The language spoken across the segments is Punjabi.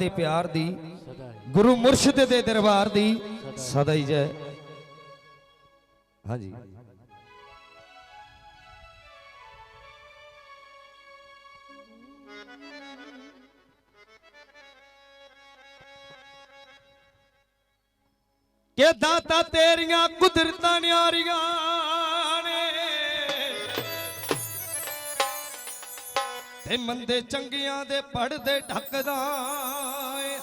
ਦੇ ਪਿਆਰ ਦੀ ਗੁਰੂ ਮੁਰਸ਼ਿਦ ਦੇ ਦਰਬਾਰ ਦੀ ਸਦਾ ਹੀ ਜੈ। ਹਾਂਜੀ। ਕਿ ਦਾਤਾ ਤੇਰੀਆਂ ਕੁਦਰਤਾਂ ਨਿਆਰੀਆਂ ਤੇ ਮੰਦੇ ਚੰਗਿਆਂ ਦੇ ਪੜਦੇ ਢੱਕਦਾ ਏ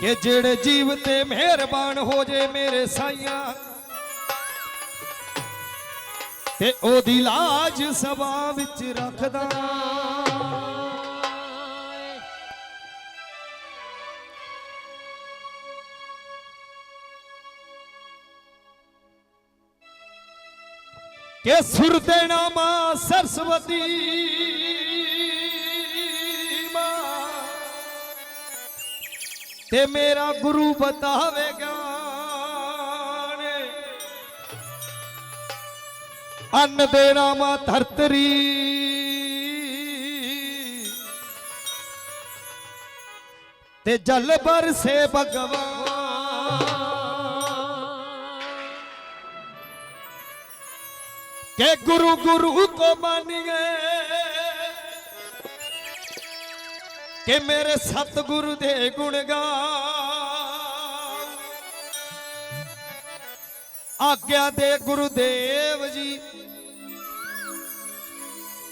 ਕਿ ਜਿਹੜੇ ਜੀਵ ਤੇ ਮਿਹਰਬਾਨ ਹੋ ਜੇ ਮੇਰੇ ਸਾਈਆਂ, ਤੇ ਉਹਦੀ ਲਾਜ ਸਭਾ ਵਿੱਚ ਰੱਖਦਾ। ਕਿ ਸੁਰ ਦੇ ਨਾਮਾ ਸਰਸਵਤੀ ਮਾਂ। ਤੇ ਮੇਰਾ ਗੁਰੂ ਬਤਾਵੇਗਾ ਅੰਨ ਦੇਣਾ ਨਾਮਾ ਧਰਤਰੀ। ਤੇ ਜਲ ਬਰਸੇ ਭਗਵਾਨ। के गुरु गुरु को मानिए कि मेरे सतगुरु दे गुण गा आज्ञा दे गुरुदेव जी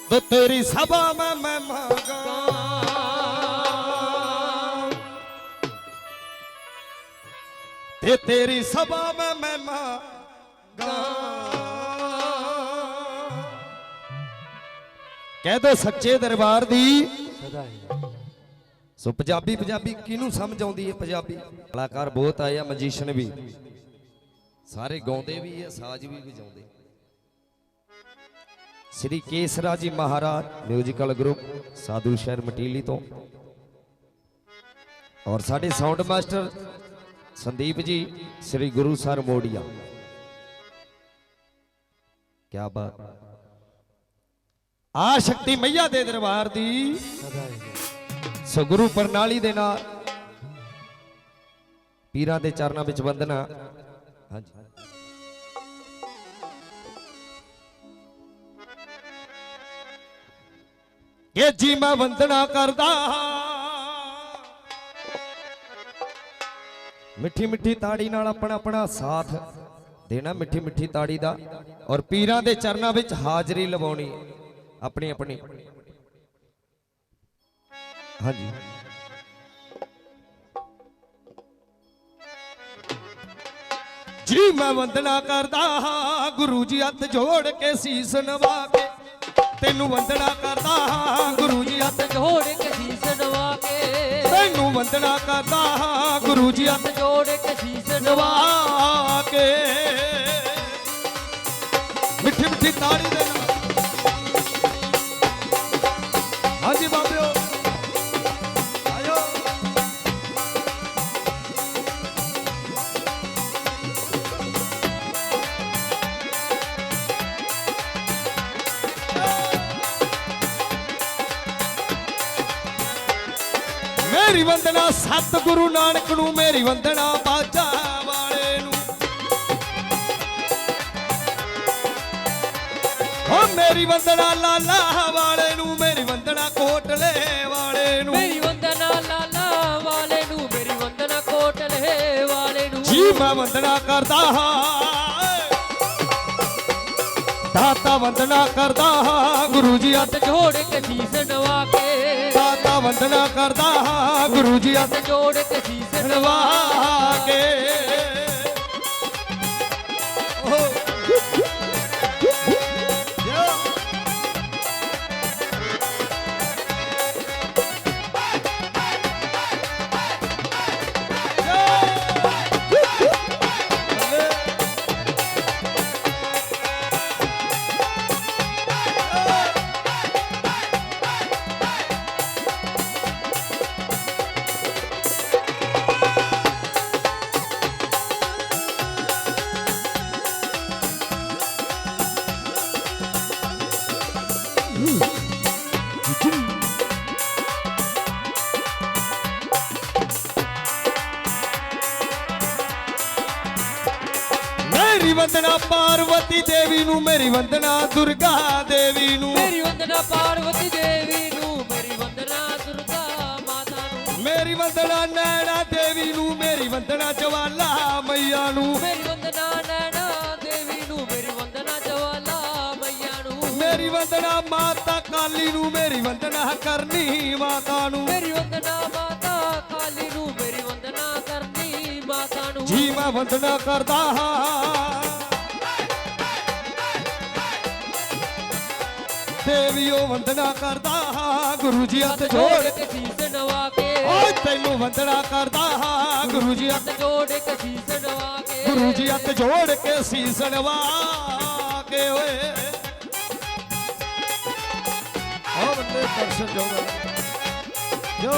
तो तेरी सभा में मैं मांगा ते तेरी सभा में मैं मांगा ਕਹਿ ਦੋ ਸੱਚੇ ਦਰਬਾਰ ਦੀ। ਸਦਾ ਹੀ। ਸੋ ਪੰਜਾਬੀ ਪੰਜਾਬੀ ਕਿਹਨੂੰ ਸਮਝ ਆਉਂਦੀ ਹੈ ਪੰਜਾਬੀ? ਕਲਾਕਾਰ ਬਹੁਤ ਆਏ ਆ ਮੈਜੀਸ਼ੀਅਨ ਵੀ। ਸਾਰੇ ਗਾਉਂਦੇ ਵੀ ਆ ਸਾਜ਼ ਵੀ ਵਜਾਉਂਦੇ। ਸ੍ਰੀ ਕੇਸਰਾ ਜੀ ਮਹਾਰਾਜ ਮਿਊਜ਼ੀਕਲ ਗਰੁੱਪ ਸਾਧੂ ਸ਼ਹਿਰ ਮਟੀਲੀ ਤੋਂ। ਔਰ ਸਾਡੇ ਸਾਊਂਡ ਮਾਸਟਰ ਸੰਦੀਪ ਜੀ ਸ੍ਰੀ ਗੁਰੂ ਸਰ ਮੋੜੀਆ। ਕੀ ਬਾਤ। ਆ ਸ਼ਕਤੀ ਮਈਆ ਦੇ ਦਰਬਾਰ ਦੀ। ਸਗੁਰੂ ਪ੍ਰਣਾਲੀ ਦੇ ਨਾਲ ਪੀਰਾਂ ਦੇ ਚਰਨਾਂ ਵਿੱਚ ਵੰਦਨਾ। ਹਾਂਜੀ। ਇਹ ਜੀ ਮੈਂ ਵੰਦਨਾ ਕਰਦਾ। ਮਿੱਠੀ ਮਿੱਠੀ ਤਾੜੀ ਨਾਲ ਆਪਣਾ ਆਪਣਾ ਸਾਥ ਦੇਣਾ, ਮਿੱਠੀ ਮਿੱਠੀ ਤਾੜੀ ਦਾ। ਔਰ ਪੀਰਾਂ ਦੇ ਚਰਨਾਂ ਵਿੱਚ ਹਾਜ਼ਰੀ ਲਵਾਉਣੀ। ਆਪਣੀ ਆਪਣੀ। ਹਾਂਜੀ। ਜੀ ਮੈਂ ਵੰਦਨਾ ਕਰਦਾ ਹਾਂ ਗੁਰੂ ਜੀ ਹੱਥ ਜੋੜ ਕੇ ਸੀਸ ਨਵਾ ਕੇ। ਤੈਨੂੰ ਵੰਦਨਾ ਕਰਦਾ ਹਾਂ ਗੁਰੂ ਜੀ ਹੱਥ ਜੋੜ ਕੇ ਸੀਸ ਨਵਾ ਕੇ। ਤੈਨੂੰ ਵੰਦਨਾ ਕਰਦਾ ਹਾਂ ਗੁਰੂ ਜੀ ਹੱਥ ਜੋੜ ਕੇ ਸੀਸ ਨਵਾ ਕੇ। ਮਿੱਠੀ ਮਿੱਠੀ ਤਾੜੀ ਦੇ ਨਾਲ ਮੇਰੀ ਵੰਦਨਾ ਸਤਿਗੁਰੂ ਨਾਨਕ ਨੂੰ ਮੇਰੀ ਵੰਦਨਾ ਬਾਜਾ ਵਾਲੇ ਨੂੰ। ਓ ਮੇਰੀ ਵੰਦਨਾ ਲਾਲਾ ਵਾਲੇ ਨੂੰ ਮੇਰੀ ਵੰਦਨਾ ਕੋਟਲੇ ਵਾਲੇ ਨੂੰ। ਮੇਰੀ ਵੰਦਨਾ ਲਾਲਾ ਵਾਲੇ ਨੂੰ ਮੇਰੀ ਵੰਦਨਾ ਕੋਟਲੇ ਵਾਲੇ ਨੂੰ। ਜੀ ਮੈਂ ਵੰਦਨਾ ਕਰਦਾ ਹਾਂ। ਦਾਤਾ ਵੰਦਨਾ ਕਰਦਾ ਹਾਂ। ਗੁਰੂ ਜੀ ਹੱਥ ਜੋੜ ਕੇ ਸੀਸ ਨਵਾ ਕੇ ਦਾਤਾ ਵੰਦਨਾ ਕਰਦਾ ਹਾਂ ਗੁਰੂ ਜੀ ਹੱਥ ਹੱਥ ਜੋੜ ਕੇ ਸੀਸ ਨਵਾ ਕੇ। ਓ ਵੰਦਨਾ ਪਾਰਵਤੀ ਦੇਵੀ ਨੂੰ ਮੇਰੀ ਵੰਦਨਾ ਦੁਰਗਾ ਦੇਵੀ ਨੂੰ ਮੇਰੀ ਵੰਦਨਾ ਪਾਰਵਤੀ ਦੇਵੀ ਨੂੰ ਮੇਰੀ ਵੰਦਨਾ ਦੁਰਗਾ ਮਾਤਾ ਨੂੰ ਮੇਰੀ ਵੰਦਨਾ ਨੈਣਾ ਦੇਵੀ ਨੂੰ ਮੇਰੀ ਵੰਦਨਾ ਜਵਾਲਾ ਮਈਆ ਨੂੰ ਮੇਰੀ ਵੰਦਨਾ ਨੈਣਾ ਦੇਵੀ ਨੂੰ ਮੇਰੀ ਵੰਦਨਾ ਜਵਾਲਾ ਮਈਆ ਨੂੰ ਮੇਰੀ ਵੰਦਨਾ ਮਾਤਾ ਕਾਲੀ ਨੂੰ ਮੇਰੀ ਵੰਦਨਾ ਕਰਨੀ ਮਾਤਾ ਨੂੰ ਮੇਰੀ ਵੰਦਨਾ ਮਾਤਾ ਕਾਲੀ ਨੂੰ ਮੇਰੀ ਵੰਦਨਾ ਕਰਨੀ ਮਾਤਾ ਨੂੰ ਜੀ ਮੈਂ ਵੰਦਨਾ ਕਰਦਾ ਹਾਂ ਦੇਵੀਓ ਵੰਦਨਾ ਕਰਦਾ ਹਾਂ ਗੁਰੂ ਜੀ ਹੱਥ ਜੋੜ ਕੇ ਸੀਸ ਨਵਾ ਕੇ। ਓਏ ਤੈਨੂੰ ਵੰਦਨਾ ਕਰਦਾ ਹਾਂ ਗੁਰੂ ਜੀ ਹੱਥ ਜੋੜ ਕੇ ਸੀਸ ਨਵਾ ਕੇ। ਗੁਰੂ ਜੀ ਹੱਥ ਜੋੜ ਕੇ ਸੀਸ ਨਵਾ ਕੇ ਓਏ। ਬੰਦੇ ਦਰਸ਼ਨ ਜੋਗਾ ਜੋ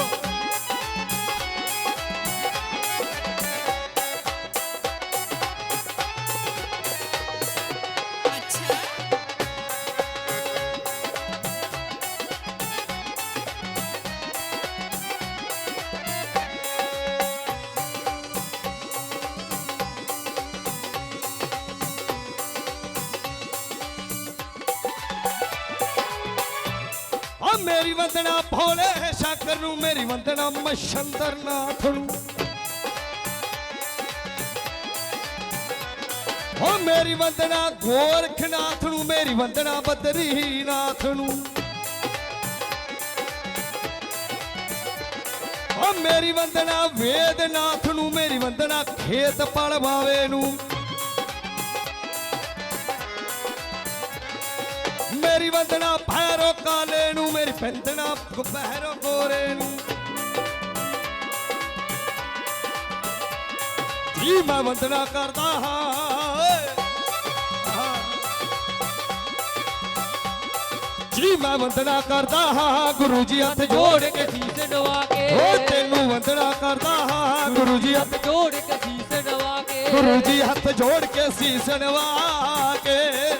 ਮੇਰੀ ਵੰਦਨਾ ਭੋਲੇ ਸ਼ੰਕਰ ਨੂੰ, ਮੇਰੀ ਵੰਦਨਾ ਮਛੰਦਰ ਨਾਥ ਨੂੰ। ਓ ਮੇਰੀ ਵੰਦਨਾ ਗੋਰਖਨਾਥ ਨੂੰ, ਮੇਰੀ ਵੰਦਨਾ ਬਦਰੀਨਾਥ ਨੂੰ। ਓ ਮੇਰੀ ਵੰਦਨਾ ਵੇਦਨਾਥ ਨੂੰ, ਮੇਰੀ ਵੰਦਨਾ ਖੇਤ ਪਲਵਾਵੇ ਨੂੰ। ਮੇਰੀ ਵੰਦਨਾ ਭੈਰੋ ਕਾਲੇ ਨੂੰ ਮੇਰੀ ਵੰਦਨਾ ਭੈਰੋ ਗੋਰੇ ਨੂੰ। ਜੀ ਮੈਂ ਵੰਦਨਾ ਕਰਦਾ ਹਾਂ। ਜੀ ਮੈਂ ਵੰਦਨਾ ਕਰਦਾ ਹਾਂ ਗੁਰੂ ਜੀ ਹੱਥ ਜੋੜ ਕੇ ਸੀਸ ਨਵਾ ਕੇ। ਓ ਤੈਨੂੰ ਵੰਦਨਾ ਕਰਦਾ ਹਾਂ ਗੁਰੂ ਜੀ ਹੱਥ ਹੱਥ ਜੋੜ ਕੇ ਸੀਸ ਨਵਾ ਕੇ। ਗੁਰੂ ਜੀ ਹੱਥ ਜੋੜ ਕੇ ਸੀਸ ਨਵਾ ਕੇ।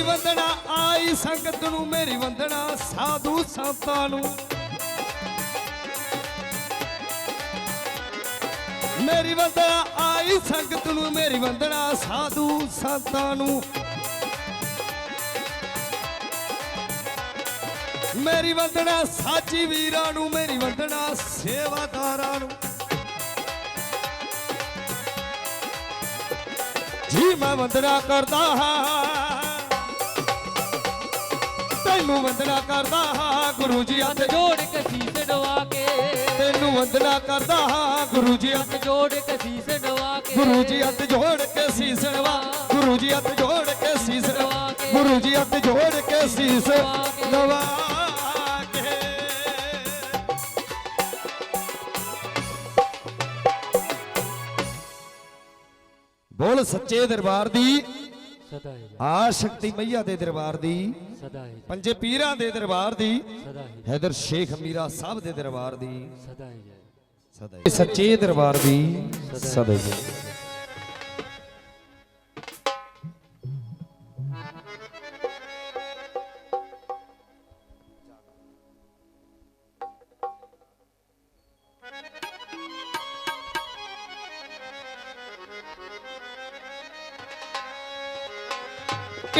ਮੇਰੀ ਵੰਦਨਾ, ਆਈ ਸੰਗਤ ਨੂੰ ਮੇਰੀ ਵੰਦਨਾ, ਸਾਧੂ ਸੰਤਾਂ ਨੂੰ। ਮੇਰੀ ਵੰਦਨਾ, ਆਈ ਸੰਗਤ ਨੂੰ ਮੇਰੀ ਵੰਦਨਾ, ਸਾਧੂ ਸੰਤਾਂ ਨੂੰ। ਮੇਰੀ ਵੰਦਨਾ, ਸਾਚੀ ਵੀਰਾਂ ਨੂੰ ਮੇਰੀ ਵੰਦਨਾ, ਸੇਵਾਦਾਰਾਂ ਨੂੰ। ਜੀ ਮੈਂ ਵੰਦਨਾ ਕਰਦਾ ਹਾਂ। ਤੈਨੂੰ ਵੰਦਨਾ ਕਰਦਾ ਹਾਂ ਗੁਰੂ ਜੀ ਹੱਥ ਜੋੜ ਕੇ ਸੀਸ ਨਵਾ ਕੇ। ਤੈਨੂੰ ਵੰਦਨਾ ਕਰਦਾ ਹਾਂ ਗੁਰੂ ਜੀ ਹੱਥ ਜੋੜ ਕੇ ਸੀਸ ਨਵਾ ਕੇ। ਗੁਰੂ ਜੀ ਹੱਥ ਜੋੜ ਕੇ ਸੀਸ ਨਵਾ। ਗੁਰੂ ਜੀ ਹੱਥ ਜੋੜ ਕੇ ਸੀਸ ਨਵਾ ਗੁਰੂ ਜੀ ਹੱਥ ਜੋੜ ਕੇ ਸੀਸ ਕੇ। ਬੋਲ ਸੱਚੇ ਦਰਬਾਰ ਦੀ ਸਦਾ ਹੀ ਆ ਸ਼ਕਤੀ ਮਈਆ ਦੇ ਦਰਬਾਰ ਦੀ ਸਦਾ ਹੀ ਪੰਜੇ ਪੀਰਾਂ ਦੇ ਦਰਬਾਰ ਦੀ ਸਦਾ ਹੀ ਹੈਦਰ ਸ਼ੇਖ ਮੀਰਾ ਸਾਹਿਬ ਦੇ ਦਰਬਾਰ ਦੀ। ਸਦਾ ਹੀ ਸਦਾ ਸੱਚੇ ਦਰਬਾਰ ਦੀ ਸਦਾ ਹੀ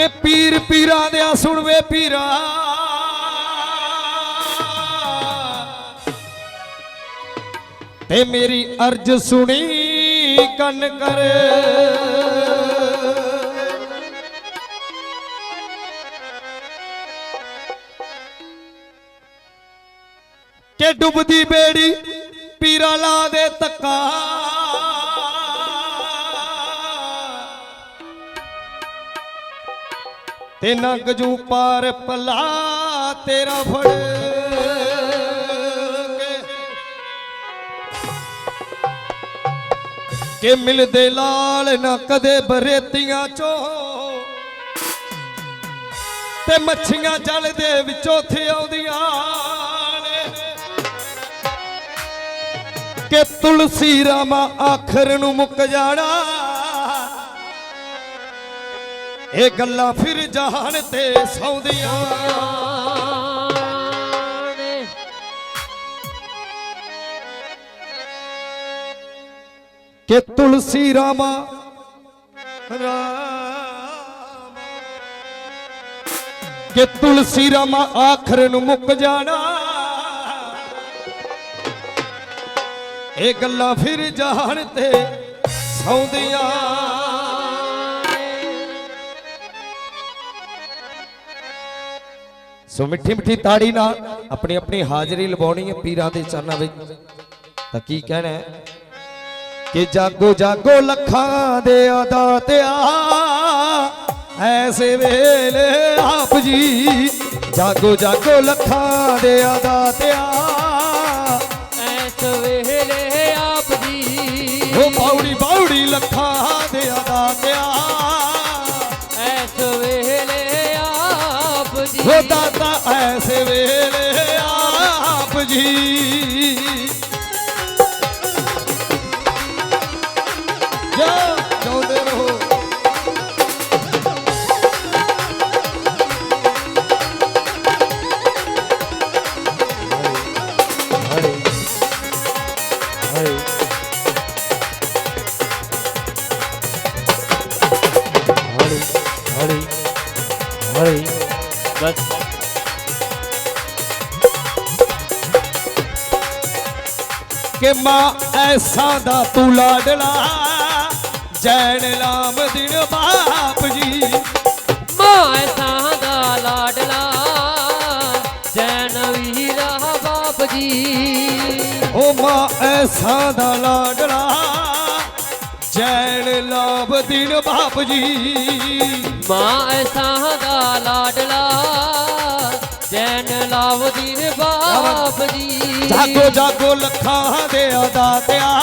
ਕਿ ਪੀਰ ਪੀਰਾਂ ਦੇ ਸੁਣ ਵੇ ਪੀਰਾ। ਤੇ ਮੇਰੀ ਅਰਜ ਸੁਣੀ ਕੰਨ ਕਰ ਕਿ ਡੁੱਬਦੀ ਬੇੜੀ ਪੀਰਾ ਲਾ ਦੇ ਤੱਕਾ ਤੇ ਨੰਗ ਜੂ ਪਾਰ ਪਲਾ ਤੇਰਾ ਫੜ ਕੇ। ਕਿ ਮਿਲਦੇ ਲਾਲ ਨਾ ਕਦੇ ਬਰੇਤੀਆਂ ਚੋਂ। ਤੇ ਮੱਛੀਆਂ ਜਲ ਦੇ ਵਿੱਚੋਂ ਥੇ ਆਉਂਦੀਆਂ ਨੇ। ਕਿ ਤੁਲਸੀ ਰਾਮਾ ਆਖਰ ਨੂੰ ਮੁੱਕ ਜਾਣਾ। ਇਹ ਗੱਲਾਂ ਫਿਰ ਜਹਾਨ ਤੇ ਸੌਂਦੀਆਂ। ਕਿ ਤੁਲਸੀ ਰਾਮਾ ਰਾਮਾ ਕਿ ਤੁਲਸੀ ਰਾਮਾ ਆਖਰ ਨੂੰ ਮੁੱਕ ਜਾਣਾ। ਇਹ ਗੱਲਾਂ ਫਿਰ ਜਹਾਨ ਤੇ ਸੌਂਦੀਆਂ। ਸੋ ਮਿੱਠੀ ਮਿੱਠੀ ਤਾੜੀ ਨਾਲ ਆਪਣੀ ਆਪਣੀ ਹਾਜ਼ਰੀ ਲਵਾਉਣੀ ਹੈ ਪੀਰਾਂ ਦੇ ਚਰਨਾਂ ਵਿੱਚ। ਤਾਂ ਕੀ ਕਹਿਣਾ ਹੈ? ਕਿ ਜਾਗੋ ਜਾਗੋ ਲੱਖਾਂ ਦੇ ਅਦਾਤਿਆ ਐਸੇ ਵੇਲੇ ਆਪ ਜੀ ਜਾਗੋ ਜਾਗੋ ਲੱਖਾਂ ਦੇ ਅਦਾਤਿਆ ਐਸ ਵੇਲੇ ਆਪ ਜੀ ਉਹ ਬਾਉੜੀ ਬਾਉੜੀ ਲੱਖਾਂ ਹਰੇ ਹਰੇ ਹਰੇ ਬਸ ਕਿ ਮਾਂ ਐਸਾ ਦਾ ਤੂੰ ਲਾਡਲਾ, ਜੈਨ ਰਾਮ ਦਿਨ ਬਾਪ ਜੀ। ਮਾਂ ਐਸਾ ਦਾ ਲਾਡਲਾ ਜੀ। ਓ ਮਾਂ ਐਸਾ ਦਾ ਲਾਡਲਾ ਜੈਨ ਨਾਮ ਦਿਨ ਬਾਪ ਜੀ। ਮਾਂ ਐਸਾਂ ਦਾ ਲਾਡਲਾ ਜੈਨ ਲਾਵਦੀਨ ਬਾਪ ਜੀ। ਜਾਗੋ ਜਾਗੋ ਲੱਖਾਂ ਦੇ ਅਦਾਤਿਆ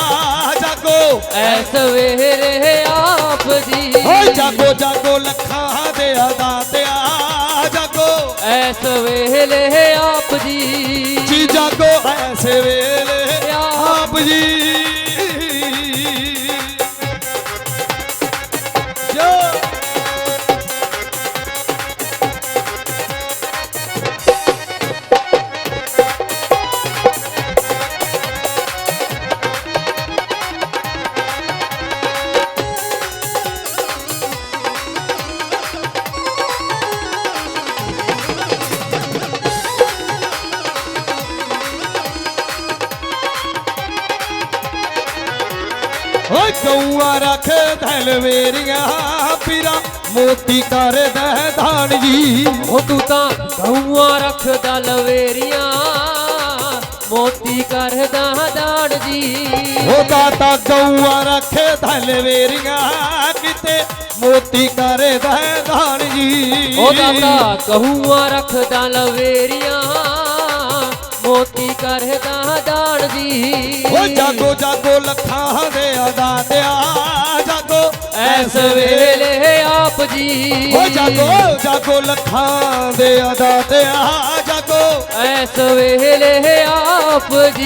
ਜਾਗੋ। ਐਸ ਵੇਲੇ ਆਪ ਜੀ। ਓਏ ਜਾਗੋ ਜਾਗੋ ਲੱਖਾਂ ਦੇ ਅਦਾਤਿਆ ਜਾਗੋ। ਐਸ ਵੇਲੇ ਆਪ ਜੀ। ਜਾਗੋ। ਐਸੇ ਵੇਲੇ ਆਪ ਜੀ ਜੋ ਰੱਖ ਧਲਵੇਰੀਆਂ ਪੀਰਾ। ਮੋਤੀ ਕਰਦਾ ਧਾਨ ਜੀ। ਉਹ ਤੂੰ ਤਾਂ ਗਊਆਂ ਰੱਖਦਾ ਲਵੇਰੀਆਂ। ਮੋਤੀ ਕਰਦਾ ਦਾਣ ਜੀ। ਉਹ ਦਾਤਾ ਗਊਆ ਰੱਖ ਧਲਵੇਰੀਆਂ ਕਿਤੇ ਮੋਤੀ ਕਰਦਾ ਧਾਨ ਜੀ। ਉਹ ਦਾਤਾ ਗਊਆਂ ਰੱਖਦਾ ਲਵੇਰੀਆਂ। ਮੋਤੀ ਕਰਦਾ ਦਾਣ ਜੀ ਓ ਜਾਗੋ ਜਾਗੋ ਲੱਖਾਂ ਦੇ ਅਦਾਤਿਆ ਜਾਗੋ। ਐਸ ਵੇਲੇ ਆਪ ਜੀ। ਓ ਜਾਗੋ ਜਾਗੋ ਲੱਖਾਂ ਦੇ ਅਦਾਤਿਆ ਜਾਗੋ। ਐਸ ਵੇਲੇ ਆਪ ਜੀ।